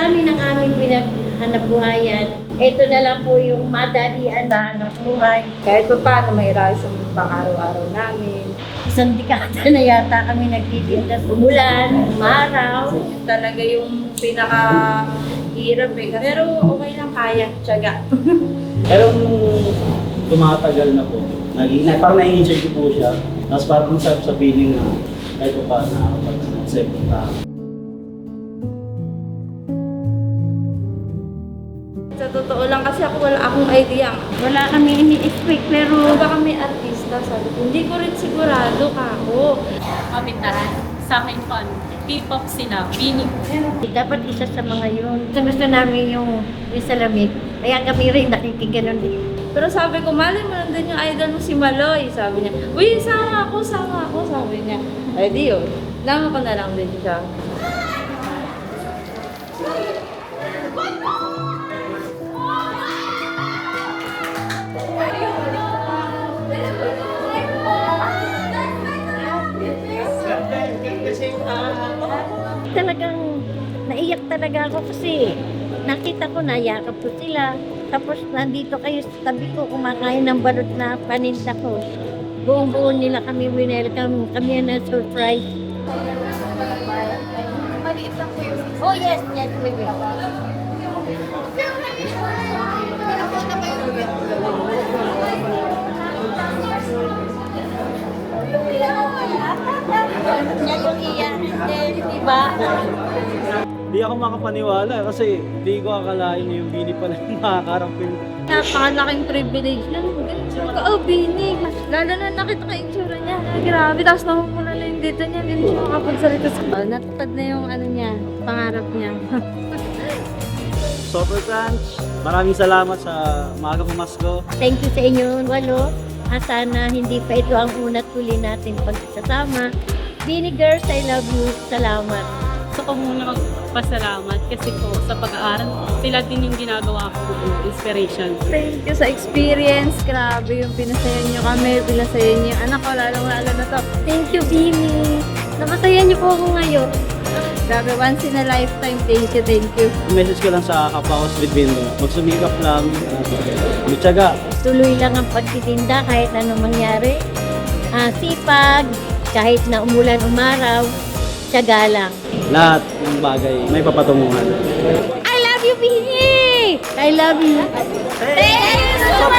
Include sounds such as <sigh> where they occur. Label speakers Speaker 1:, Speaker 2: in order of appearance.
Speaker 1: Dami ng aming pinaghanap buhayan, ito na lang po yung madalian na hanap buhay.
Speaker 2: Kahit pa paano may rice ang pang-araw-araw namin.
Speaker 1: Isang dekada na yata kami nagtitinda. Umulan, umaraw.
Speaker 2: Yun talaga yung pinaka hirap eh. Pero okay lang kaya, tiyaga. <laughs>
Speaker 3: Pero nung tumatagal na po, naging, na, parang na-enjoy ko po siya. Tapos parang sa, sa feeling na kahit pa paano nakakapag-accept ng
Speaker 2: Sa totoo lang kasi ako wala akong idea.
Speaker 1: Wala kami ini-expect pero
Speaker 2: baka may artista, sabi ko, hindi ko rin sigurado ka ako.
Speaker 4: kapitan sa akin po, P-pop sila, Bini po.
Speaker 1: dapat isa sa mga yun. Gusto, gusto namin yung, yung salamit. Kaya kami rin nakikiganon din.
Speaker 2: Pero sabi ko, mali mo nandun yung idol mo si Maloy. Sabi niya, uy, sama ako, sama ako, sabi niya. Ay, di yun. Lama ko na lang din siya.
Speaker 1: Talagang naiyak talaga ako kasi nakita ko na yakap ko sila. Tapos nandito kayo sa tabi ko kumakain ng balot na paninda ko. Buong buo nila kami winelcome. Kami na surprise. Oh yes, yes, will. Siya
Speaker 3: Hindi ako makapaniwala kasi hindi ko akalain na yung bini pala yung makakarap ko.
Speaker 2: Napakalaking privilege na. Ganun ka, oh, binig. Lalo na nakita yung itsura niya. Grabe, tapos namumula na yung dito niya. Hindi siya makapagsalita sa... Oh, natupad na yung ano niya, pangarap niya. <laughs>
Speaker 3: Super Crunch, maraming salamat sa maaga pumasko.
Speaker 1: Thank you sa inyo, walo. At sana hindi pa ito ang una't huli natin pagsasama. Bini girls, I love you. Salamat.
Speaker 4: Gusto ko muna magpasalamat kasi po sa pag-aaral, sila din yung ginagawa ko inspiration.
Speaker 2: Thank you sa experience. Grabe yung pinasaya niyo kami, pinasaya niyo yung anak ko, lalong-lalo na to.
Speaker 1: Thank you, Bini. Napasaya niyo po ako ngayon.
Speaker 2: Grabe, once in a lifetime. Thank you, thank you.
Speaker 3: Message ko lang sa sa Bitbindo, magsumikap lang, magtyaga.
Speaker 1: Tuloy lang ang pagtitinda kahit anong mangyari. Ah, sipag, kahit na umulan umaraw, tiyaga lang.
Speaker 3: Lahat ng bagay may papatunguhan.
Speaker 1: I love you, Bini! I love you. Thank you, you!